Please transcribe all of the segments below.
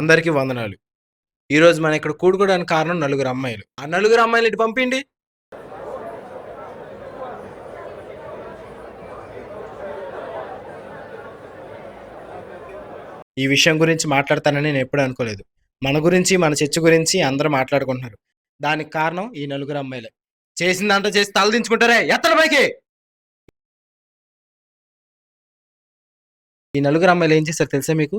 అందరికీ వందనాలు. ఈరోజు మన ఇక్కడ కూడుకోవడానికి కారణం నలుగురు అమ్మాయిలు. ఆ నలుగురు అమ్మాయిలు ఇటు పంపిండి. ఈ విషయం గురించి మాట్లాడతానని నేను ఎప్పుడు అనుకోలేదు. మన గురించి మన చర్చ గురించి అందరూ మాట్లాడుకుంటున్నారు. దానికి కారణం ఈ నలుగురు అమ్మాయిలే. చేసిందంతా చేసి తలదించుకుంటారే ఎత్తడ పైకి? ఈ నలుగురు అమ్మాయిలు ఏం చేస్తారు తెలుసా మీకు?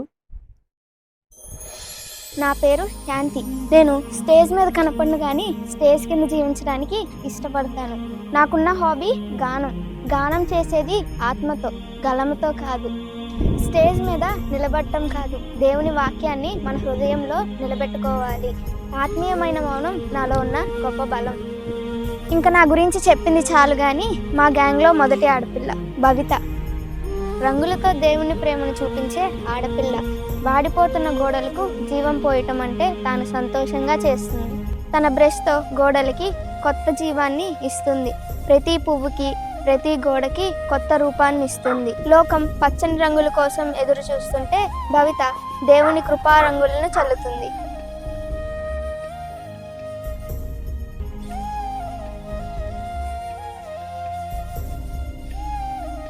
నా పేరు శాంతి. నేను స్టేజ్ మీద కనపడను కానీ స్టేజ్ కింద జీవించడానికి ఇష్టపడతాను. నాకున్న హాబీ గానం. గానం చేసేది ఆత్మతో గలముతో కాదు. స్టేజ్ మీద నిలబడటం కాదు. దేవుని వాక్యాన్ని మన హృదయంలో నిలబెట్టుకోవాలి. ఆత్మీయమైన మౌనం నాలో ఉన్న గొప్ప బలం. ఇంకా నా గురించి చెప్పింది చాలు కానీ మా గ్యాంగ్లో మొదటి ఆడపిల్ల భవిత. రంగులతో దేవుని ప్రేమను చూపించే ఆడపిల్ల. వాడిపోతున్న గోడలకు జీవం పోయటం అంటే తాను సంతోషంగా చేస్తుంది. తన బ్రష్తో గోడలకి కొత్త జీవాన్ని ఇస్తుంది. ప్రతి పువ్వుకి ప్రతి గోడకి కొత్త రూపాన్ని ఇస్తుంది. లోకం పచ్చని రంగుల కోసం ఎదురు చూస్తుంటే భవిత దేవుని కృపా రంగులను చల్లుతుంది.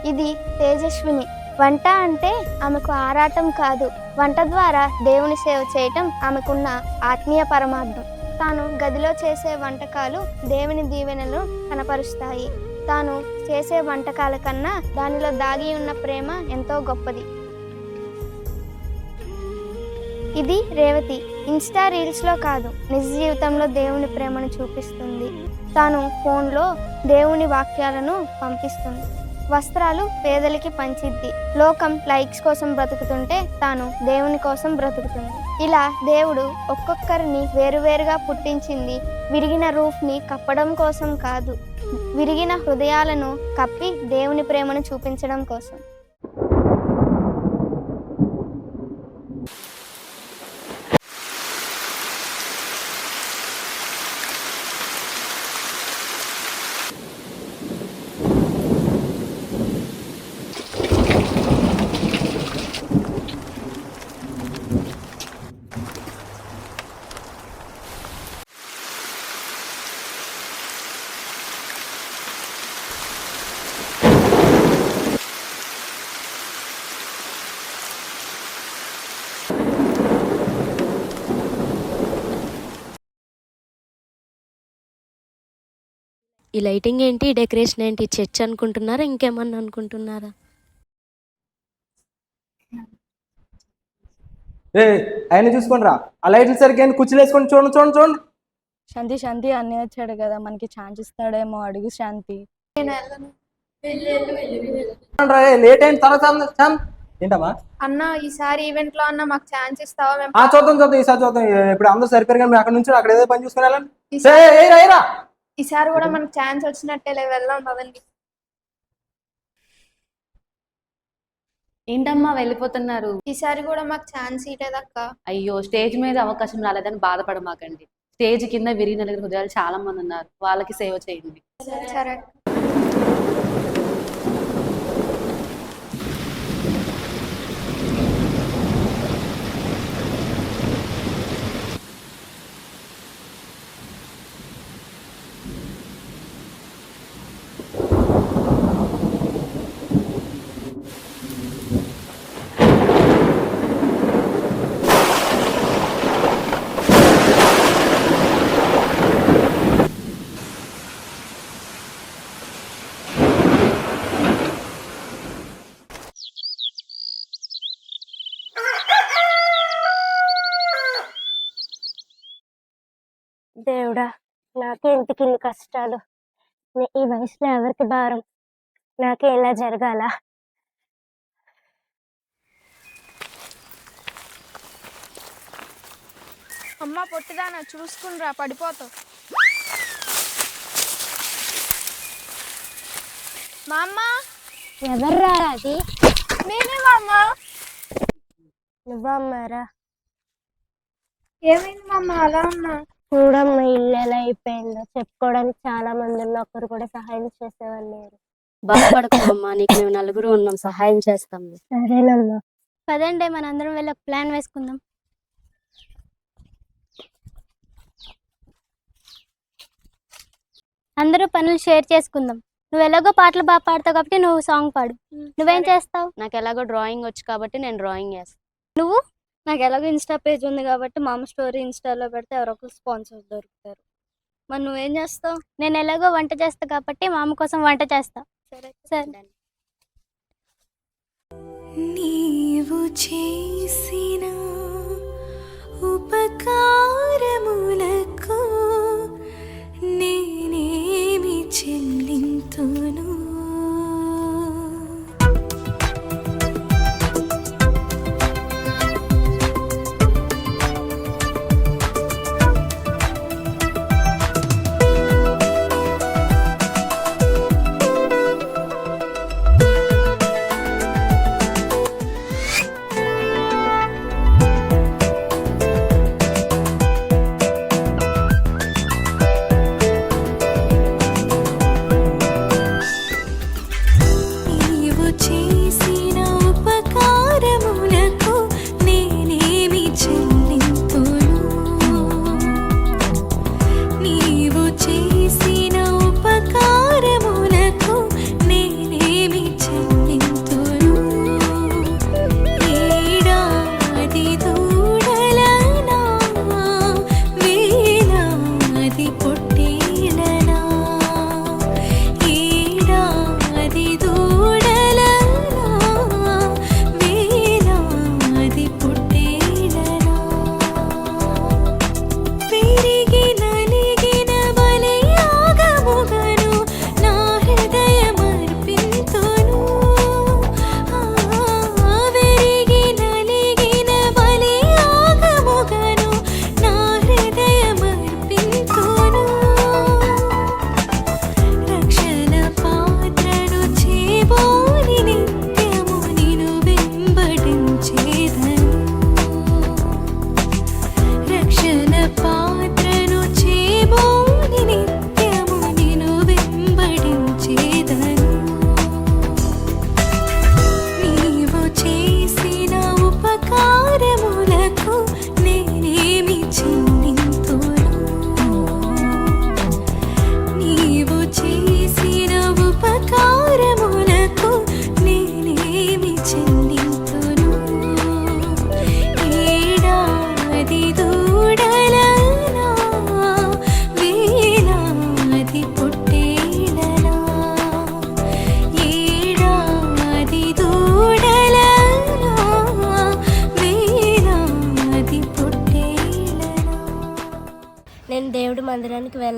ఇది తేజస్విని. వంట అంటే ఆమెకు ఆరాటం కాదు. వంట ద్వారా దేవుని సేవ చేయటం ఆమెకున్న ఆత్మీయ పరమార్థం. తాను గదిలో చేసే వంటకాలు దేవుని దీవెనలు కనపరుస్తాయి. తాను చేసే వంటకాల కన్నా దానిలో దాగి ఉన్న ప్రేమ ఎంతో గొప్పది. ఇది రేవతి. ఇన్స్టా రీల్స్లో కాదు నిజ జీవితంలో దేవుని ప్రేమను చూపిస్తుంది. తాను ఫోన్లో దేవుని వాక్యాలను పంపిస్తుంది. వస్త్రాలు పేదలకి పంచిద్ది. లోకం లైక్స్ కోసం బ్రతుకుతుంటే తాను దేవుని కోసం బ్రతుకుతుంది. ఇలా దేవుడు ఒక్కొక్కరిని వేరువేరుగా పుట్టించింది. విరిగిన రూఫ్ని కప్పడం కోసం కాదు. విరిగిన హృదయాలను కప్పి దేవుని ప్రేమను చూపించడం కోసం. ఈ లైటింగ్ ఏంటి? డెకరేషన్ ఏంటి? చర్చ్ అనుకుంటున్నారా? ఇంకేమన్నా అనుకుంటున్నారా? ఏ ఆయన చూసుకోండి రా. ఆ లైట్లు సరిగ్గా కుర్చీలు వేసుకొని చూడండి చూడండి చూడండి. శాంతి శాంతి అన్నీ వచ్చాడు కదా. మనకి ఛాన్స్ ఇస్తాడేమో. అడుగు శాంతి. చూడండి రా, ఏ, లేట్ అయిన తర్వాత. ఏంటమ్మా? అన్న ఈసారి ఈవెంట్లో అన్న మాకు ఛాన్స్ ఇస్తావా? మేము ఆ చూద్దాం చూద్దాం. ఈసారి చూద్దాం. ఏ, ఇప్పుడు అందరూ సరిపోయారు కానీ మీరు అక్కడ నుంచి అక్కడ ఏదో పని చూసుకుని వెళ్ళండి. ఈసారి- ఏ, ఏయ్ రా, ఏయ్ రా. ఈసారి కూడా మనకు ఛాన్స్ వచ్చినట్టే వెళ్దాం పదండి ఏంటమ్మా వెళ్ళిపోతున్నారు? ఈసారి కూడా మాకు ఛాన్స్ ఇవ్వలేదక్క అయ్యో స్టేజ్ మీద అవకాశం రాలేదని బాధపడమాకండి. స్టేజ్ కింద విరిగి నలుగురు హృదయాలు చాలా మంది ఉన్నారు. వాళ్ళకి సేవ చేయండి. సరే దేవుడా నాకే ఇంటికి ఇన్ని కష్టాలు? ఈ వయసులో ఎవరికి భారం? నాకే ఇలా జరగాల? అమ్మ పొట్టిదానా చూసుకునిరా పడిపోతావు. మా అమ్మ ఎవర్రా అది? నేనే మా అమ్మ నువ్వా అమ్మారా ఏమైంది మా అమ్మ అలా ఉన్నా? చూడమ్మ ఇల్లు ఎలా అయిపోయిందో చెప్పుకోవడానికి చాలా మంది ఉన్న ఒక్కరు కూడా సహాయం చేసేవాళ్ళు లేరు. బాధపడకమ్మా నీకు మేము నలుగురు ఉన్నాం సహాయం చేస్తాం. సరేనమ్మా. పదండి మనందరం వెళ్ళి ప్లాన్ వేసుకుందాం. అందరూ పనులు షేర్ చేసుకుందాం. నువ్వు ఎలాగో పాటలు బాగా పాడతావు కాబట్టి నువ్వు సాంగ్ పాడు. నువ్వేం చేస్తావు? నాకు ఎలాగో డ్రాయింగ్ వచ్చు కాబట్టి నేను డ్రాయింగ్ చేస్తాను నువ్వు? నాకు ఎలాగో ఇన్స్టా పేజ్ ఉంది కాబట్టి మా అమ్మ స్టోరీ ఇన్స్టాలో పెడితే ఎవరో ఒకరు స్పాన్సర్స్ దొరుకుతారు. మరి నువ్వేం చేస్తావు? నేను ఎలాగో వంట చేస్తా కాబట్టి మా అమ్మ కోసం వంట చేస్తా. సరే సరే. నీవు చేసిన ఉపకారములకు నేనేమి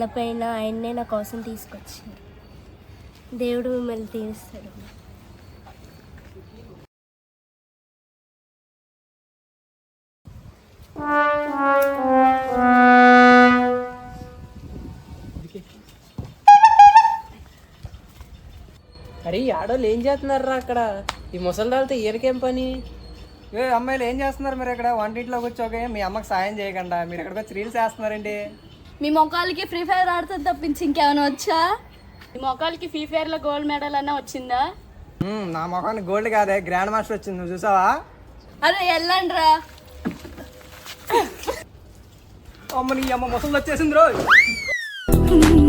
వెళ్ళపోయినా ఆయన్నే నా కోసం తీసుకొచ్చారు. దేవుడు మిమ్మల్ని తీరుస్తాడు. అరే ఆడోళ్ళు ఏం చేస్తున్నారా అక్కడ? ఈ ముసలిదాలతో ఈయనకేం పని? ఏ అమ్మాయిలు ఏం చేస్తున్నారు మీరు ఇక్కడ? వంటింట్లో కూర్చోకే మీ అమ్మకి సాయం చేయకుండా మీరు ఇక్కడికి వచ్చి రీల్స్ వేస్తున్నారండి మీ మొక్కలకి ఫ్రీ ఫైర్ ఆడుతుంది తప్పించి ఇంకేమైనా వచ్చా? మీ మొక్కలకి ఫ్రీ ఫైర్లో గోల్డ్ మెడల్ అన్న వచ్చిందా? నా మొఖానికి గోల్డ్ కాదే గ్రాండ్ మాస్టర్ వచ్చింది నువ్వు చూసావా? అరే వెళ్ళండి రా అమ్మ నీ అమ్మ ముసలి వచ్చేసింది రోజు.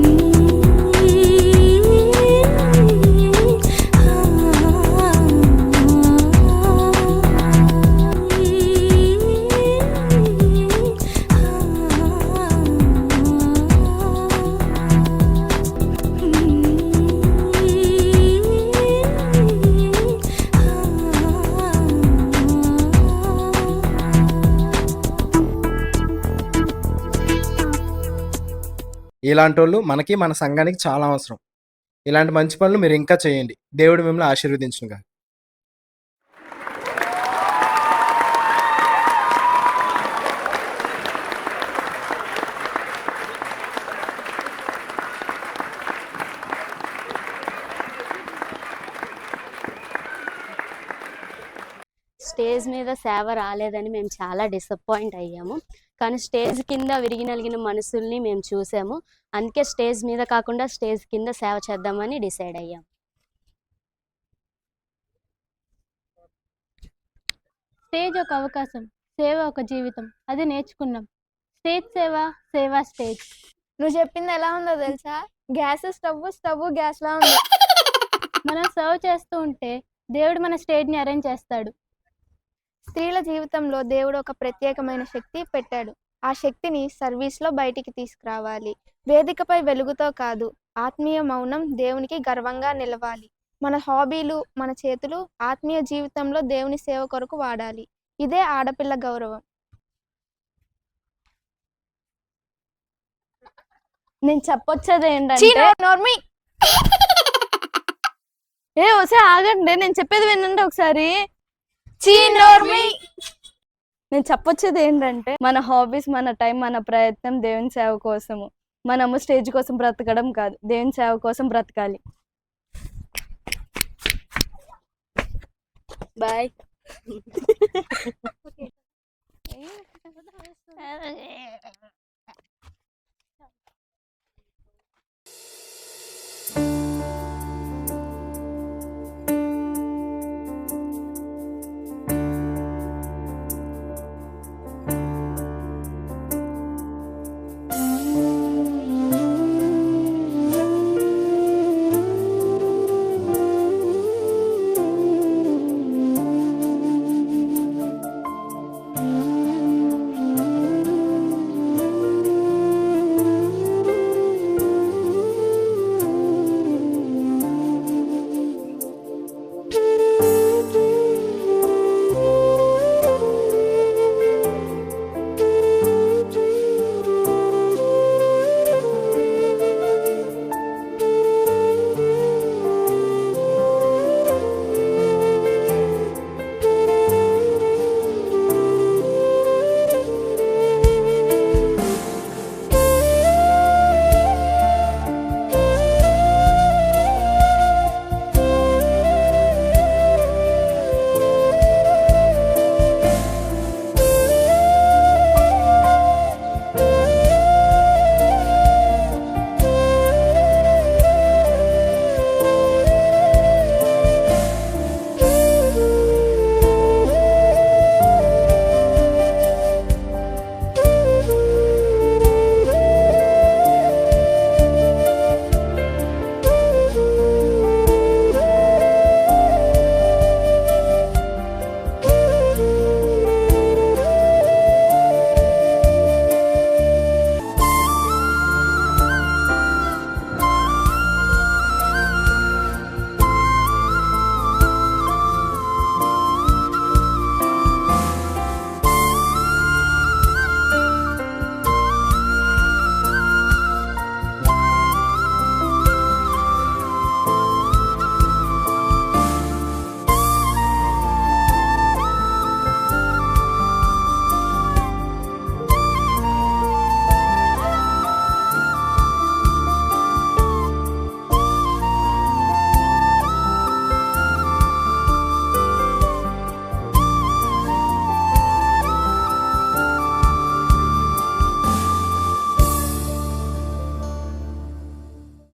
ఇలాంటి వాళ్ళు మనకి మన సంఘానికి చాలా అవసరం. ఇలాంటి మంచి పనులు మీరు ఇంకా చేయండి. దేవుడు మిమ్మల్ని ఆశీర్వదించుగా స్టేజ్ మీద సేవ రాలేదని మేము చాలా డిసప్పాయింట్ అయ్యాము. కానీ స్టేజ్ కింద విరిగి నలిగిన మనసుల్ని మేము చూసాము. అందుకే స్టేజ్ మీద కాకుండా స్టేజ్ కింద సేవ చేద్దామని డిసైడ్ అయ్యాం. స్టేజ్ ఒక అవకాశం సేవ ఒక జీవితం. అది నేర్చుకున్నాం. స్టేజ్ సేవ సేవ స్టేజ్. నువ్వు చెప్పింది ఎలా ఉందో తెలుసా? గ్యాస్ స్టవ్ స్టవ్ గ్యాస్ లా ఉంది. మనం సర్వ్ చేస్తూ ఉంటే దేవుడు మన స్టేజ్ని అరేంజ్ చేస్తాడు. స్త్రీల జీవితంలో దేవుడు ఒక ప్రత్యేకమైన శక్తి పెట్టాడు. ఆ శక్తిని సర్వీస్లో బయటికి తీసుకురావాలి. వేదికపై వెలుగుతో కాదు ఆత్మీయ మౌనం దేవునికి గర్వంగా నిలవాలి. మన హాబీలు మన చేతులు ఆత్మీయ జీవితంలో దేవుని సేవ కొరకు వాడాలి. ఇదే ఆడపిల్ల గౌరవం. నేను చెప్పొచ్చేది ఏంటంటే నోర్మి ఏ ఒకసారి ఆగండి. నేను చెప్పేది వినండి ఒకసారి. నేను చెప్పొచ్చేది ఏంటంటే మన హాబీస్ మన టైం మన ప్రయత్నం దేవుని సేవ కోసము. మనము స్టేజ్ కోసం బ్రతకడం కాదు దేవుని సేవ కోసం బ్రతకాలి. బాయ్